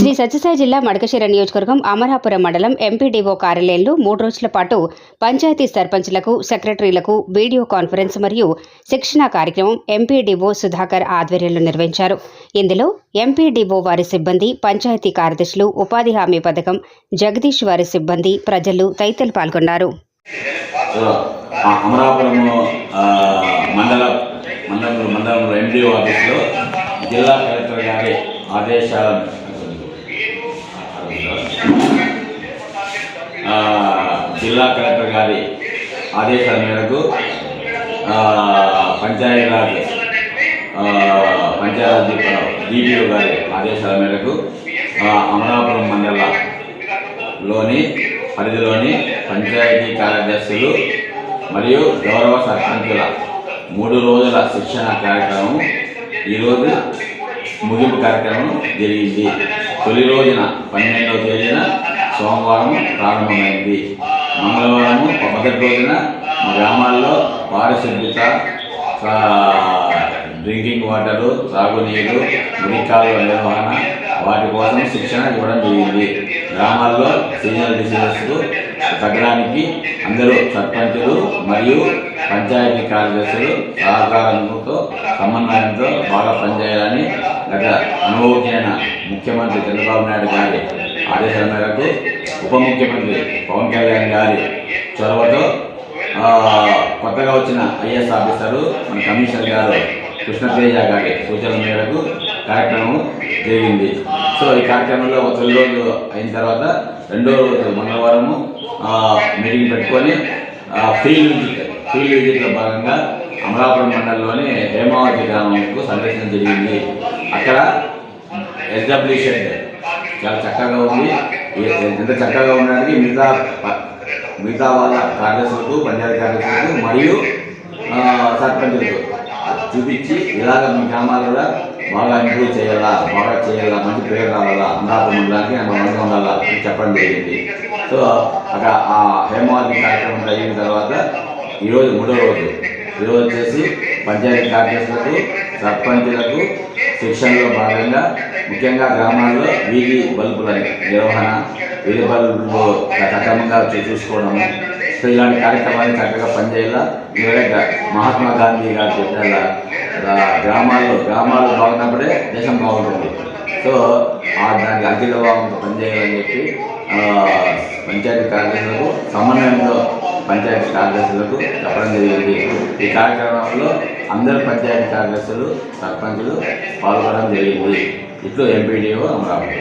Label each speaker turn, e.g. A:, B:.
A: శ్రీ సత్యసాయి జిల్లా మడకశిర నియోజకవర్గం అమరాపురం మండలం ఎంపీడీఓ కార్యాలయంలో మూడు రోజుల పాటు పంచాయతీ సర్పంచ్లకు సెక్రటరీలకు వీడియో కాన్ఫరెన్స్ మరియు శిక్షణా కార్యక్రమం ఎంపీడీఓ సుధాకర్ ఆధ్వర్యంలో నిర్వహించారు. ఇందులో ఎంపీడీఓ వారి సిబ్బంది పంచాయతీ కార్యదర్శులు ఉపాధి హామీ పథకం జగదీష్ వారి సిబ్బంది ప్రజలు తదితరులు పాల్గొన్నారు.
B: మండలంలో ఎండిఓ జిల్లా కలెక్టర్ గారి ఆదేశాల ఆ, జిల్లా కలెక్టర్ గారి ఆదేశాల మేరకు ఆ, పంచాయతీరాజ్ పంచాయతీ డిపిఓ గారి ఆదేశాల మేరకు అమలాపురం మండలంలోని మండల లోని పరిధిలోని పంచాయతీ కార్యదర్శులు మరియు గౌరవ సర్పంచుల మూడు రోజుల శిక్షణ కార్యక్రమం ఈరోజు ముగింపు కార్యక్రమం జరిగింది. తొలి రోజున పన్నెండవ తేదీన సోమవారం ప్రారంభమైంది. మంగళవారము మొదటి రోజున మా గ్రామాల్లో పారిశుద్ధ్యత సా- డ్రింకింగ్ వాటరు సాగునీరు మురికాలు నిర్వహణ వాటి కోసం శిక్షణ ఇవ్వడం జరిగింది. గ్రామాల్లో సీనియర్ డిసీజెస్కు తగ్గడానికి అందరూ సర్పంచులు మరియు పంచాయతీ కార్యదర్శులు సహకారంతో సమన్వయంతో బాగా పనిచేయాలని గత అనుభవజ్ఞైన ముఖ్యమంత్రి చంద్రబాబు నాయుడు గారి ఆదేశాల మేరకు ఉప ముఖ్యమంత్రి పవన్ కళ్యాణ్ గారి చొరవతో కొత్తగా వచ్చిన ఐఎస్ ఆఫీసరు మన కమిషనర్ గారు కృష్ణతేజ గారి సూచనల మేరకు కార్యక్రమం జరిగింది. సో ఈ కార్యక్రమంలో ఒక తొలి రోజు అయిన తర్వాత రెండో రోజు మంగళవారము మీటింగ్ పెట్టుకొని ఫీల్డ్ విజిట్ ఫీల్డ్ విజిట్లో భాగంగా అమలాపురం మండలంలోని హేమావతి గ్రామంకు సందర్శన జరిగింది. అక్కడ ఎస్డబ్ల్యూషెడ్ చాలా చక్కగా ఉంది. ఎంత చక్కగా ఉండడానికి మిగతా మిగతా వాళ్ళ కార్యదర్శులకు పంచాయతీ కార్యదర్శులకు మరియు సర్పంచులకు చూపించి ఇలాగ మీ గ్రామాలు కూడా బాగా ఇంప్రూవ్ చేయాలా బాగా చేయాలా మంచి పేరు రావాలా అమరాపురం మండలానికి మంచిగా ఉండాలా అని చెప్పడం జరిగింది. సో అక్కడ ఆ హేమావతి కార్యక్రమం అయిన తర్వాత ఈరోజు మూడో రోజు. ఈరోజు వచ్చేసి పంచాయతీ కార్యదర్శులకు సర్పంచులకు శిక్షణలో భాగంగా ముఖ్యంగా గ్రామాల్లో వీధి బల్బుల నిర్వహణ వీధి బల్బులు సక్రమంగా చూసుకోవడము సో ఇలాంటి కార్యక్రమాలు చక్కగా పనిచేయాలా? ఇలాగే మహాత్మా గాంధీ గారు చెప్పేలా గ్రామాల్లో గ్రామాలు బాగున్నప్పుడే దేశం బాగుంటుంది. సో దానికి అఖిల భావంతో పనిచేయాలని చెప్పి పంచాయతీ కార్యదర్శులకు సమన్వయంతో పంచాయతీ కార్యదర్శులకు చెప్పడం జరిగింది. ఈ కార్యక్రమంలో అందరు పంచాయతీ కార్యదర్శులు సర్పంచులు పాల్గొనడం జరిగింది. ఇట్లు ఎంపీడీఓ అమరావతి.